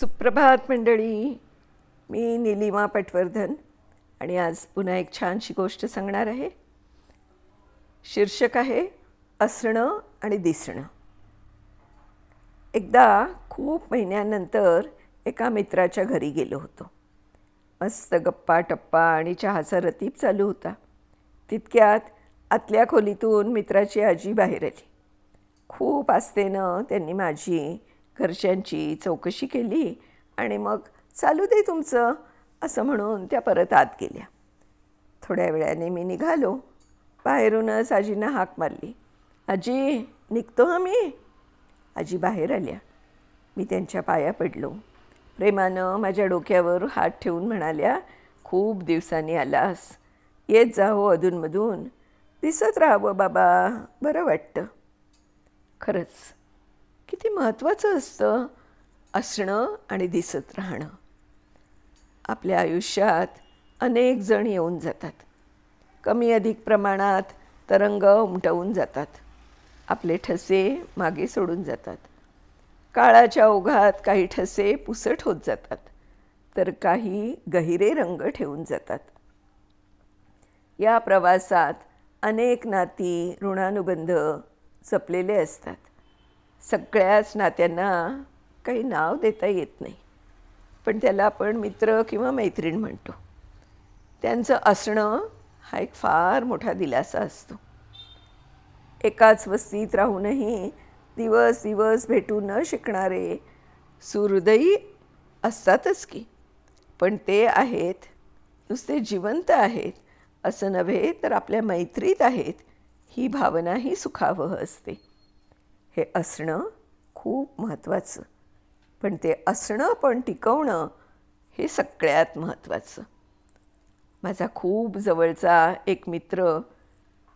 सुप्रभात मंडळी. मी निलिमा पटवर्धन आणि आज पुन्हा एक छानशी गोष्ट सांगणार आहे. शीर्षक आहे असणं आणि दिसणं. एकदा खूप महिन्यानंतर एका मित्राच्या घरी गेलो होतो. मस्त गप्पा टप्पा आणि चहाचा रतीप चालू होता. तितक्यात आतल्या खोलीतून मित्राची आजी बाहेर आली. खूप आस्तेनं त्यांनी माझी घरच्यांची चौकशी केली आणि मग चालू दे तुमचं असं म्हणून त्या परत आत गेल्या. थोड्या वेळाने मी निघालो. बाहेरूनच आजीनं हाक मारली. आजी निघतो आम्ही मी. आजी बाहेर आल्या. मी त्यांच्या पाया पडलो. प्रेमानं माझ्या डोक्यावर हात ठेवून म्हणाल्या खूप दिवसांनी आलास. येत जा हो अधूनमधून. दिसत राहावं बाबा. बरं वाटतं. खरंच किती महत्त्वाचं असतं असणं आणि दिसत राहणं. आपल्या आयुष्यात अनेक जण येऊन जातात. कमी अधिक प्रमाणात तरंग उमटवून जातात. आपले ठसे मागे सोडून जातात. काळाच्या ओघात काही ठसे पुसट होत जातात तर काही गहिरे रंग ठेवून जातात. या प्रवासात अनेक नाती ऋणानुबंध जपलेले असतात. सगळ्याच नात्यांना काही नाव देता येत नाही. पण त्याला आपण मित्र किंवा मैत्रीण म्हणतो. त्यांचं असणं हा एक फार मोठा दिलासा असतो. एकाच वस्तीत राहूनही दिवस दिवस भेटू न शिकणारे सुहृदयी असतातच की. पण ते आहेत नुसते जिवंत आहेत असं नव्हे तर आपल्या मैत्रीत आहेत ही भावनाही सुखावह असते. हे असणं खूप महत्त्वाचं. पण ते असणं पण टिकवणं हे सगळ्यात महत्त्वाचं. माझा खूप जवळचा एक मित्र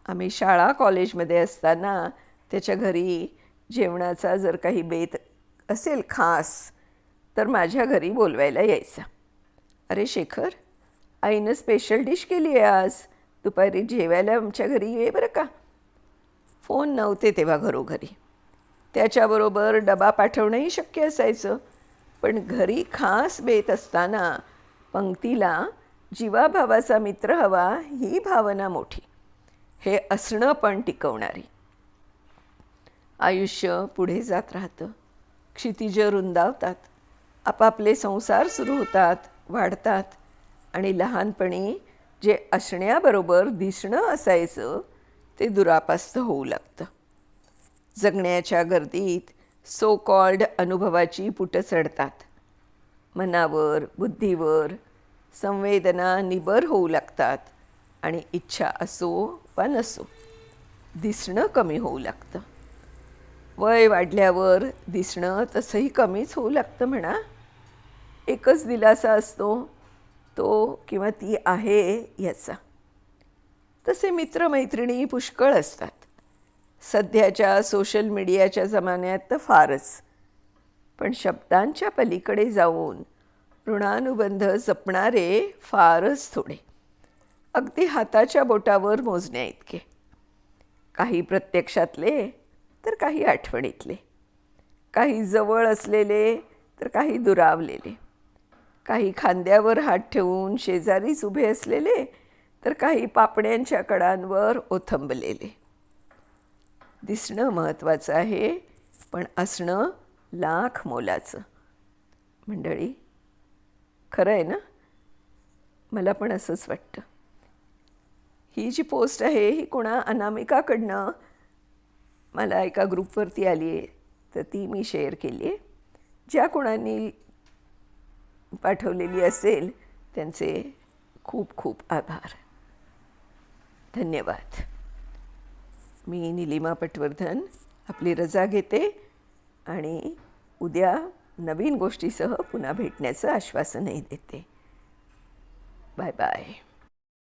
आम्ही शाळा कॉलेजमध्ये असताना त्याच्या घरी जेवणाचा जर काही बेत असेल खास तर माझ्या घरी बोलवायला यायचा. अरे शेखर आईनं स्पेशल डिश केली आहे आज. दुपारी जेवायला आमच्या घरी ये बरं का. फोन नव्हते तेव्हा घरोघरी. त्याच्याबरोबर डबा पाठवणंही शक्य असायचं. पण घरी खास बेत असताना पंक्तीला जीवाभावाचा मित्र हवा ही भावना मोठी. हे असणं पण टिकवणारी. आयुष्य पुढे जात राहतं. क्षितिज रुंदावतात. आपापले संसार सुरू होतात वाढतात. आणि लहानपणी जे असण्याबरोबर दिसणं असायचं ते दुरापास्त होऊ लागतं. जगण्याच्या गर्दीत सो कॉल्ड अनुभवाची पुटं चढतात. मनावर बुद्धीवर संवेदना निबर होऊ लागतात आणि इच्छा असो वा नसो दिसणं कमी होऊ लागतं. वय वाढल्यावर दिसणं तसंही कमीच होऊ लागतं म्हणा. एकच दिलासा असतो तो किंवा ती आहे याचा. तसे मित्रमैत्रिणी पुष्कळ असतात. सध्याच्या सोशल मीडियाच्या जमान्यात तर फारच. पण शब्दांच्या पलीकडे जाऊन ऋणानुबंध जपणारे फारच थोडे. अगदी हाताच्या बोटावर मोजण्या इतके. काही प्रत्यक्षातले तर काही आठवणीतले. काही जवळ असलेले तर काही दुरावलेले. काही खांद्यावर हात ठेवून शेजारीच उभे असलेले तर काही पापण्यांच्या कडांवर ओथंबलेले. दिसणं महत्त्वाचं आहे पण असणं लाख मोलाचं. मंडळी खरं आहे ना? मला पण असंच वाटतं. ही जी पोस्ट आहे ही कोणा अनामिकाकडनं मला एका ग्रुपवरती आली आहे तर ती मी शेअर केली आहे. ज्या कोणानी पाठवलेली असेल त्यांचे खूप खूप आभार. धन्यवाद. मी निलिमा पटवर्धन आपली रजा घेते आणि उद्या नवीन गोष्टीसह पुन्हा भेटण्याचं आश्वासनही देते. Bye bye.